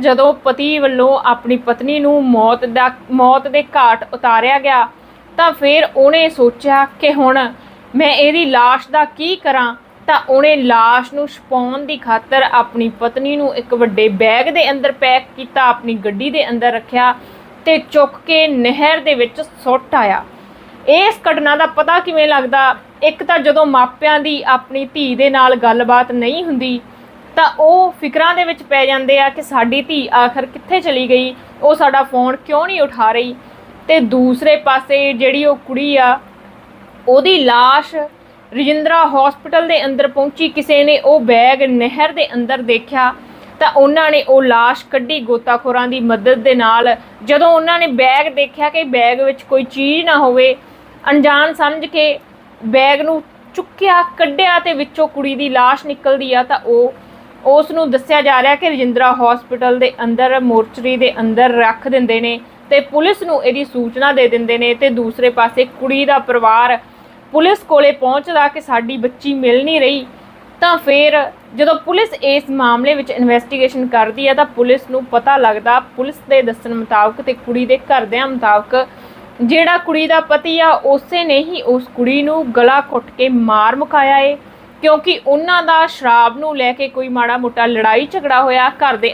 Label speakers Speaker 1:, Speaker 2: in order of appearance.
Speaker 1: ਜਦੋਂ ਪਤੀ ਵੱਲੋਂ ਆਪਣੀ ਪਤਨੀ ਨੂੰ ਮੌਤ ਦਾ ਮੌਤ ਦੇ ਘਾਟ ਉਤਾਰਿਆ ਗਿਆ ਤਾਂ ਫਿਰ ਉਹਨੇ ਸੋਚਿਆ ਕਿ ਹੁਣ ਮੈਂ ਇਹਦੀ লাশ ਦਾ ਕੀ ਕਰਾਂ ਤਾਂ ਉਹਨੇ লাশ ਨੂੰ ਛਪਾਉਣ ਦੀ ਖਾਤਰ ਆਪਣੀ ਪਤਨੀ ਨੂੰ ਇੱਕ ਵੱਡੇ ਬੈਗ ਦੇ ਅੰਦਰ ਪੈਕ ਕੀਤਾ ਆਪਣੀ ਗੱਡੀ ਦੇ ਅੰਦਰ ਰੱਖਿਆ ਤੇ ਚੁੱਕ ਕੇ ਨਹਿਰ ਦੇ ਵਿੱਚ ਸੁੱਟ ਆਇਆ ਇਸ ਘਟਨਾ ਦਾ ਪਤਾ ਕਿਵੇਂ ਲੱਗਦਾ ਇੱਕ ਤਾਂ ਜਦੋਂ ਮਾਪਿਆਂ ਦੀ ਆਪਣੀ ਧੀ ਦੇ ਨਾਲ ਗੱਲਬਾਤ ਨਹੀਂ ਹੁੰਦੀ ਤਾਂ ਉਹ ਫਿਕਰਾਂ ਦੇ ਵਿੱਚ ਪੈ ਜਾਂਦੇ ਆ ਕਿ ਸਾਡੀ ਧੀ ਆਖਰ ਕਿੱਥੇ ਚਲੀ ਗਈ ਉਹ ਸਾਡਾ ਫੋਨ ਕਿਉਂ ਨਹੀਂ ਉਠਾ ਰਹੀ ਤੇ ਦੂਸਰੇ ਪਾਸੇ ਜਿਹੜੀ ਉਹ ਕੁੜੀ ਆ ਉਹਦੀ লাশ ਰਜਿੰਦਰਾ ਹਸਪੀਟਲ ਦੇ ਅੰਦਰ ਪਹੁੰਚੀ ਕਿਸੇ ਨੇ ਉਹ ਬੈਗ ਨਹਿਰ ਦੇ ਅੰਦਰ ਦੇਖਿਆ ਤਾਂ ਉਹਨਾਂ ਨੇ ਉਹ লাশ ਕੱਢੀ ਗੋਤਾਖੋਰਾਂ ਦੀ ਮਦਦ ਦੇ ਨਾਲ ਜਦੋਂ ਉਹਨਾਂ ਨੇ ਬੈਗ ਦੇਖਿਆ ਕਿ ਬੈਗ ਵਿੱਚ ਕੋਈ ਚੀਜ਼ ਨਾ ਹੋਵੇ ਅਣਜਾਣ ਸਮਝ ਕੇ ਬੈਗ ਨੂੰ ਚੁੱਕਿਆ ਕੱਢਿਆ ਤੇ ਵਿੱਚੋਂ ਕੁੜੀ ਦੀ লাশ ਨਿਕਲਦੀ ਆ ਤਾਂ ਉਹ ਉਸ ਨੂੰ ਦੱਸਿਆ ਜਾ ਰਿਹਾ ਕਿ ਰਜਿੰਦਰਾ ਹਸਪੀਟਲ ਦੇ ਅੰਦਰ ਮੋਰਚਰੀ ਦੇ ਅੰਦਰ ਰੱਖ ਦਿੰਦੇ ਨੇ ਤੇ ਪੁਲਿਸ ਨੂੰ ਇਹਦੀ ਸੂਚਨਾ ਦੇ ਦਿੰਦੇ ਨੇ ਤੇ ਦੂਸਰੇ ਪਾਸੇ ਕੁੜੀ ਦਾ ਪਰਿਵਾਰ ਪੁਲਿਸ ਕੋਲੇ ਪਹੁੰਚਦਾ ਕਿ ਸਾਡੀ ਬੱਚੀ ਮਿਲ ਨਹੀਂ ਰਹੀ, ਤਾਂ ਫਿਰ ਜਦੋਂ ਪੁਲਿਸ ਇਸ ਮਾਮਲੇ ਵਿੱਚ ਇਨਵੈਸਟੀਗੇਸ਼ਨ ਕਰਦੀ ਹੈ ਤਾਂ ਪੁਲਿਸ ਨੂੰ ਪਤਾ ਲੱਗਦਾ, ਪੁਲਿਸ ਦੇ ਦੱਸਣ ਮੁਤਾਬਕ ਤੇ ਕੁੜੀ ਦੇ ਘਰਦਿਆਂ ਮੁਤਾਬਕ ਜਿਹੜਾ ਕੁੜੀ ਦਾ ਪਤੀ ਆ, ਉਸੇ ਨੇ ਹੀ ਉਸ ਕੁੜੀ ਨੂੰ ਗਲਾ ਘੁੱਟ ਕੇ ਮਾਰ ਮੁਕਾਇਆ ਏ। ਕਿਉਂਕਿ ਉਹਨਾਂ ਦਾ ਸ਼ਰਾਬ ਨੂੰ ਲੈ ਕੇ ਕੋਈ ਮਾੜਾ ਮੋਟਾ ਲੜਾਈ ਝਗੜਾ ਹੋਇਆ, ਘਰ ਦੇ